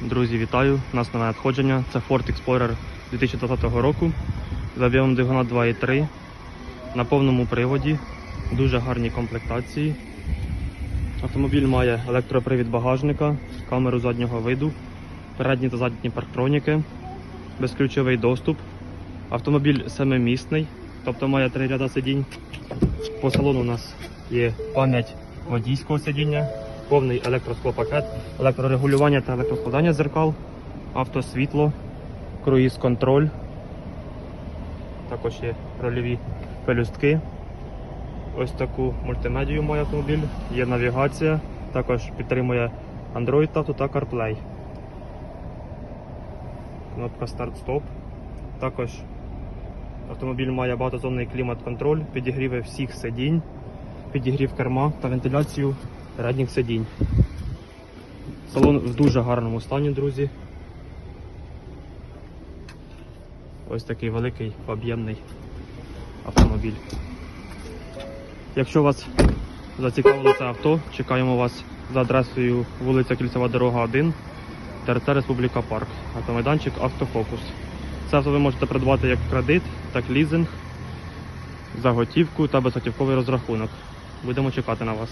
Друзі, вітаю! У нас нове надходження. Це Ford Explorer 2020 року. З об'ємом двигуна 2.3 на повному приводі. Дуже гарні комплектації. Автомобіль має електропривід багажника, камеру заднього виду, передні та задні парктроніки, безключовий доступ. Автомобіль семимісний, тобто має три ряда сидінь. По салону у нас є пам'ять водійського сидіння, повний електросклопакет, електрорегулювання та електроскладання зеркал, автосвітло, круїз-контроль. Також є рольові пелюстки. Ось таку мультимедію має автомобіль, є навігація, також підтримує Android Auto та CarPlay. Кнопка старт-стоп. Також автомобіль має багатозонний клімат-контроль, підігріви всіх сидінь, підігрів керма та вентиляцію передніх сидінь. Салон в дуже гарному стані, друзі. Ось такий великий об'ємний автомобіль. Якщо вас зацікавило це авто, чекаємо вас за адресою вулиця Кільцева дорога 1, ТРЦ Республіка Парк, автомайданчик Автофокус. Це авто ви можете придбати як кредит, так лізинг, за готівку та безготівковий розрахунок. Будемо чекати на вас.